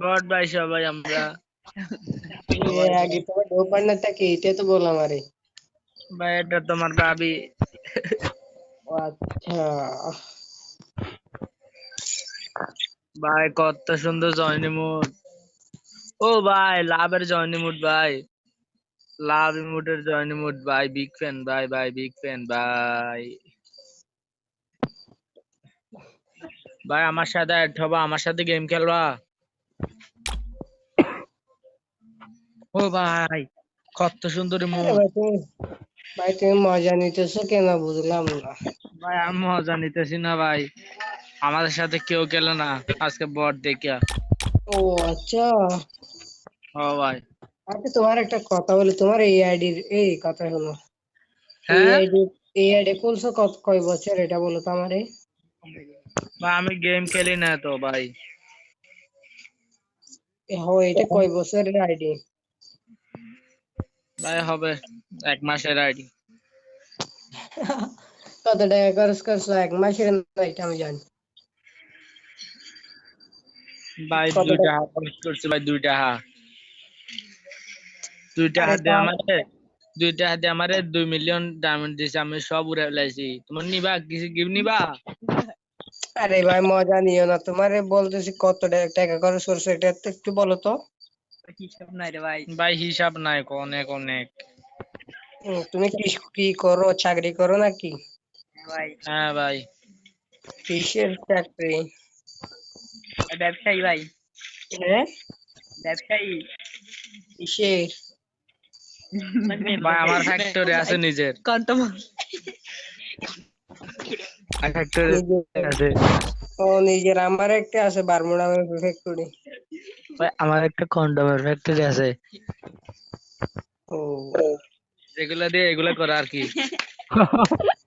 বট ভাই সবাই আমরা। আগে তোমার ডো কি? এটা তো বল আমারে ভাই এটা তোমার ভাবি। ও আচ্ছা। ভাই কত সুন্দর জয়নি মুড ও ভাই লাভের জয়নি মুড ভাই। লাভ ইমোটের জয়নি মুড ভাই বিগ ফ্যান ভাই ভাই বিগ ফ্যান ভাই। ভাই আমার সাথে অ্যাড হবা আমার সাথে গেম খেলবা? ও ভাই কত সুন্দর ভাই তুমি মজা নিতেছো কেন? বুঝলাম না। ভাই আমি মজা নিতেছি না ভাই। আমাদের সাথে কেউ খেলে না আজকে বট দেখিয়া। ও আচ্ছা। ও ভাই। আচ্ছা তোমার একটা কথা বলি তোমার এই আইডির এই কথা শোনো। এই হ্যাঁ? আইডি এই আইডি খুলছো কত কয় বছর? এটা বলো তো আমারে। ভাই আমি গেম খেলি না তো ভাই। এ হো এটা কয় বছরের আইডি? ভাই হবে এক মাসের আইডি। কত টাকা খরচ করছ? এক মাসের না এটা আমি জানি। ভাই টাকা? হাত খরচ করছি ভাই দুইটা হাত। দুইটা আরে হাত দিয়ে আমারে দুইটা হাত দিয়ে আমারে দুই মিলিয়ন ডায়মন্ড দিছে আমি সব উড়ে ফেলাইছি। তোমার নিবা? কিছু গিফট নিবা? আরে ভাই মজা নিও না। তোমারে বলতেছি কত টাকা- টাকা খরচ করছ এটা তো একটু বলো তো। হিসাব নাই রে ভাই। ভাই হিসাব নাই অনেক অনেক। তুমি কি কি করো চাকরি করো নাকি? ভাই। হ্যাঁ ভাই। কিসের চাকরি? ব্যবসায়ী ভাই। হ্যাঁ? ব্যবসায়ী। কিসের? ভাই আমার ফ্যাক্টরি আছে নিজের। কন্টম নিজের- আছে। ও নিজের আমার একটা আছে বারমুডা ফ্যাক্টরি ভাই আমার একটা কন্ডমের ফ্যাক্টরি আছে। ও। এগুলা দিয়ে এগুলা করা আর কি।